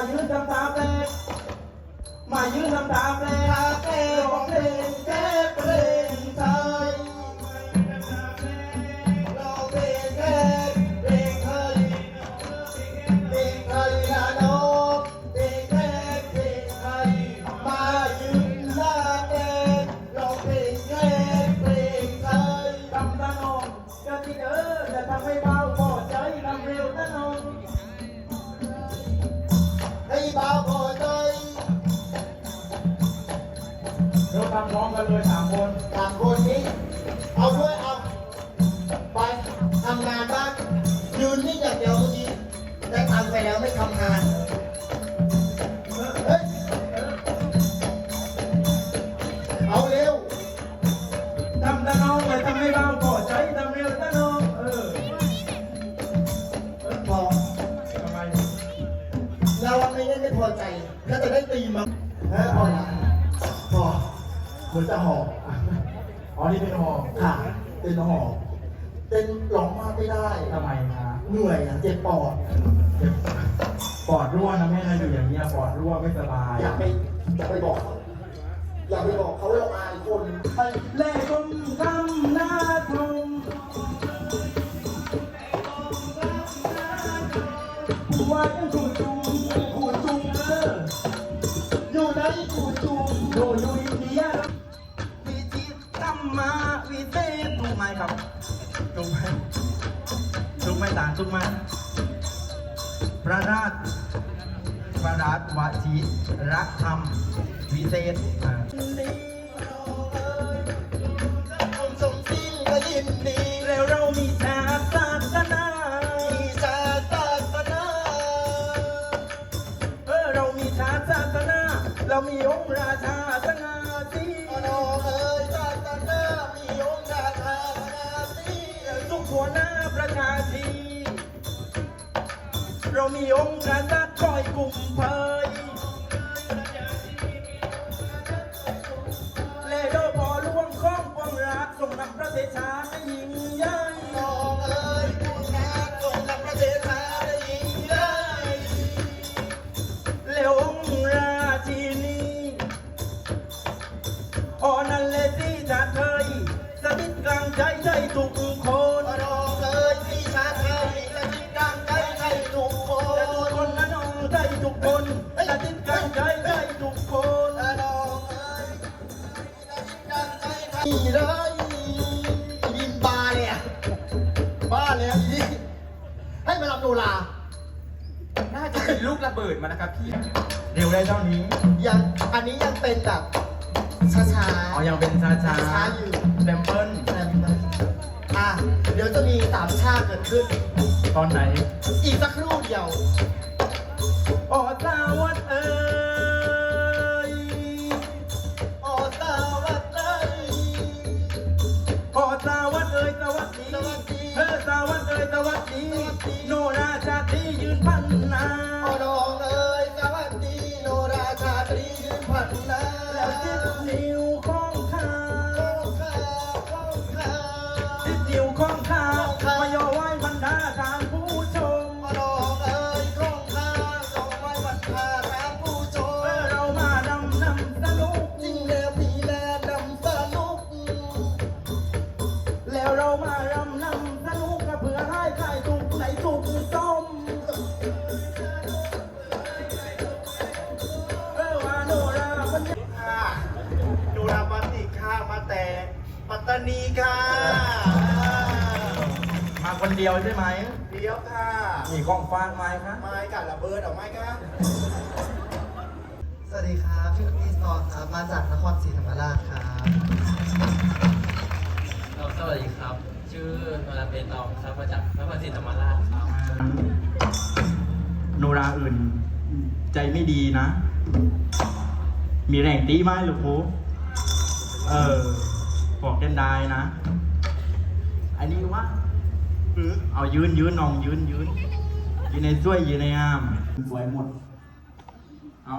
มายืนทำตาแปลกมายืนทำตาแปลกแปลร้องเพลงแก้เพล พร้อมกันเลยสามคนสามคนนี้เอาด้วยเอาไปทำงานบ้างยืนนี่อย่างเดียวเมื่อกี้ได้ตังค์ไปแล้วไม่ทำงานเฮ้ยเอาเร็วทำตะน้องเลยทำให้เบาพอใจทำเร็วตะน้องเออเออพอทำไมเราไม่ได้ไม่พอใจแล้วจะได้ตีมันเออเอาละพอ เหมือนจะหอบอ๋อนี่เป็นหอบค่ะเป็นหอบเป็นร้องมากไม่ได้ทำไมคะเหนื่อยอะเจ็บปอดปอดรั่วนะแม่นะอยู่อย่างเงี้ยปอดรั่วไม่สบาย อย่าไปอย่าไปบอกเขาอย่าไปบอกเขาเราอายคนไปเล่กลมกำหน้าทมว่ายังถูกจุงถูกจุงเอออยู่ไหนกูจูโดอยู่อินเดีย ถูกไหมถูกไหมต่างถูกไหมพระราชพระราชวชิรักธรรมวิเศษอ่าแล้วเรามีชาศาสนาชาศาสนาเออเรามีชาศาสนา เรามีองค์ราชาสง่าสีพอนอเอ๋ย ประชาชีเรามีองค์กษัตริย์คอยกลุ่มเพย นี่เลยบินบาเลยอะบ้าเลยอะอีนี่ให้มารับโนราน่าจะเป็นลูกระเบิดมานะครับพี่เร็วได้เท่านี้ยังอันนี้ยังเป็นแบบช้าๆอ๋อยังเป็นช้าช้าช้าอยู่แซมเปิลอะเดี๋ยวจะมีสามชาติเกิดขึ้น ตอนไหน อีกสักครู่เดียวอ๋อสาวัดเอ้ วัดเอ้ยสวัสดีโนราชาติยืนพันนาโอ้น้องเอ๋ยสวัสดีโนราชาตรียืนผัดนาแล้วจิตนิ้วของข้าข้องข้าข้องข้าจิตนิ้วของข้ามาย่อไหว้บรรดาทางผู้ชมโอ้น้องเอ๋ยข้องข้าส่งไว้บรรพาตามผู้ชมเออเรามาดำนำสนุกจริงแล้วมีแลดำสนุกแล้วเรามา ตตานีค่ะมาคนเดียวใช่ไหมเลี้ยวค่ะมีกล้องฟางไหมคะไม้กับระเบิดเอาไม้ค่ะสวัสดีครับชื่อพีสตอนครับมาจากนครศรีธรรมราชครับครับสวัสดีครับ ชื่อโนราเปตองครับมาจากนครศรีธรรมราชครับ โนราอื่น ใจไม่ดีนะ มีแรงตีไหมลูกผู้เออ บอกกันได้นะ อันนี้ว่าเอายืนยืนน้องยืนยืนยืนในสวยยืนในงาม สวยหมด เอา